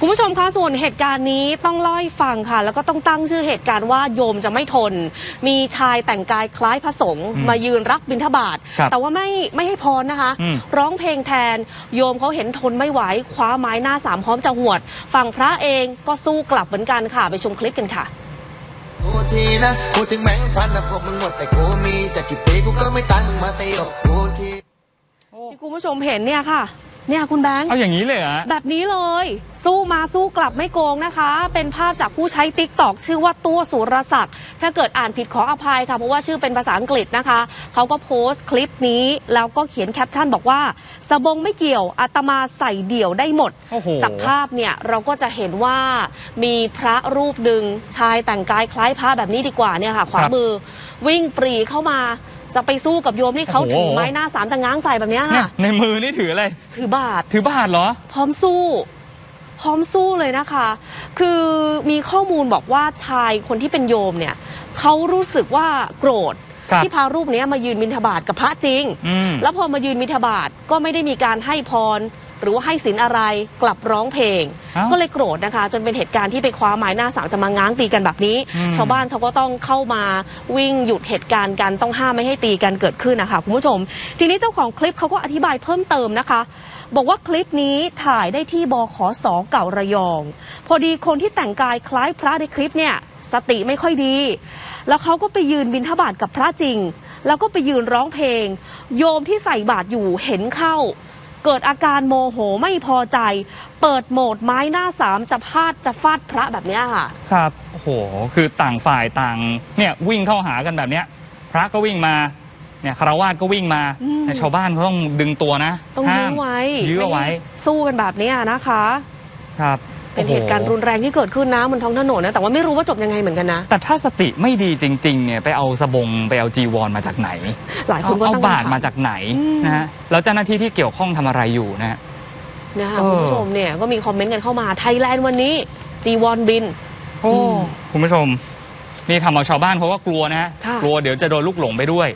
คุณผู้ชมคะส่วนเหตุการณ์นี้ต้องเล่าให้ฟังค่ะ แล้วก็ต้องตั้งชื่อเหตุการณ์ว่าโยมจะไม่ทน มีชายแต่งกายคล้ายพระสงฆ์อืมมายืนรักบิณฑบาตครับแต่ว่าไม่ไม่ให้พรนะคะ อืม ร้องเพลงแทน โยมเขาเห็นทนไม่ไหวคว้าไม้หน้าสามพร้อมจะหวด ฝั่งพระเองก็สู้กลับเหมือนกันค่ะ ไปชมคลิปกันค่ะ โทษทีนะพูดถึงแมงพันนะพวกมึงหมดแต่กูมีจะกี่ปีกูก็ไม่ตายมึงมาตีกับกูที ที่คุณผู้ชมเห็นเนี่ยค่ะ เนี่ยคุณแบงค์เอาอย่างนี้เลยเหรอฮะแบบนี้เลย สู้มาสู้กลับไม่โกงนะคะ เป็นภาพจากผู้ใช้ติ๊กตอกชื่อว่าตัวสุรศักดิ์ถ้าเกิดอ่านผิดขออภัยค่ะ เพราะว่าชื่อเป็นภาษาอังกฤษนะคะ เขาก็โพสต์คลิปนี้ แล้วก็เขียนแคปชั่นบอกว่า สบงไม่เกี่ยวอาตมาใส่เดี่ยวได้หมดโอ้โหจากภาพเนี่ยเราก็จะเห็นว่ามีพระรูปหนึ่งชายแต่งกายคล้ายพระแบบนี้ดีกว่าเนี่ยค่ะขวามือวิ่งปรีเข้ามา จะไปสู้กับโยมที่เขาถือไม้หน้าสามจะง้างใส่แบบเนี้ยเนี่ยค่ะ ในมือนี่ถืออะไร ถือบาท ถือบาทเหรอ พร้อมสู้ พร้อมสู้เลยนะคะ คือมีข้อมูลบอกว่าชายคนที่เป็นโยมเนี่ยเขารู้สึกว่าโกรธครับที่พารูปเนี้ยมายืนบิณฑบาตกับพระจริงอืมแล้วพอมายืนบิณฑบาตก็ไม่ได้มีการให้พร หรือว่าให้ศีลอะไรกลับร้องเพลง เอ้าก็เลยโกรธนะคะ จนเป็นเหตุการณ์ที่ไปคว้าไม้หน้าสามจะมาง้างตีกันแบบนี้ อืม ชาวบ้านเขาก็ต้องเข้ามาวิ่งหยุดเหตุการณ์กันต้องห้ามไม่ให้ตีกันเกิดขึ้นนะคะคุณผู้ชม ทีนี้เจ้าของคลิปเขาก็อธิบายเพิ่มเติมนะคะ บอกว่าคลิปนี้ถ่ายได้ที่บขสเก่าระยอง พอดีคนที่แต่งกายคล้ายพระในคลิปเนี่ยสติไม่ค่อยดี แล้วเขาก็ไปยืนบิณฑบาตกับพระจริง แล้วก็ไปยืนร้องเพลง โยมที่ใส่บาตรอยู่เห็นเข้า เกิดอาการโมโหไม่พอใจ เปิดโหมดไม้หน้าสามจะพาดจะฟาดพระแบบเนี้ยค่ะ ครับโอ้โหคือต่างฝ่ายต่างเนี่ยวิ่งเข้าหากันแบบเนี้ย พระก็วิ่งมาเนี่ยคารวาสก็วิ่งมาอืมแต่ชาวบ้านเขาต้องดึงตัวนะต้องยื้ห้าอมไว้ยื้อเอาไว้ ม่ให้สู้กันแบบเนี้ยนะคะ ครับ เป็นเหตุการณ์โอ้โรุนแรงที่เกิดขึ้นนะบนท้องถนนนะแต่ว่าไม่รู้ว่าจบยังไงเหมือนกันนะ แต่ถ้าสติไม่ดีจริงๆเนี่ยไปเอาสบงไปเอาจีวรมาจากไหน หลายคนก็เอาตั้งบาทคำถมาจากไหนอืมนะฮะแล้วเจ้าหน้าที่ที่เกี่ยวข้องทำอะไรอยู่นะฮะนะคะเออคุณผู้ชมเนี่ยก็มีคอมเมนต์กันเข้ามาไทยแลนด์วันนี้จีวอนบินโอ้อืมคุณผู้ชม นี่ทำเอาชาวบ้านเขาก็กลัวนะฮะค่ะกลัวเดี๋ยวจะโดนลูกหลงไปด้วย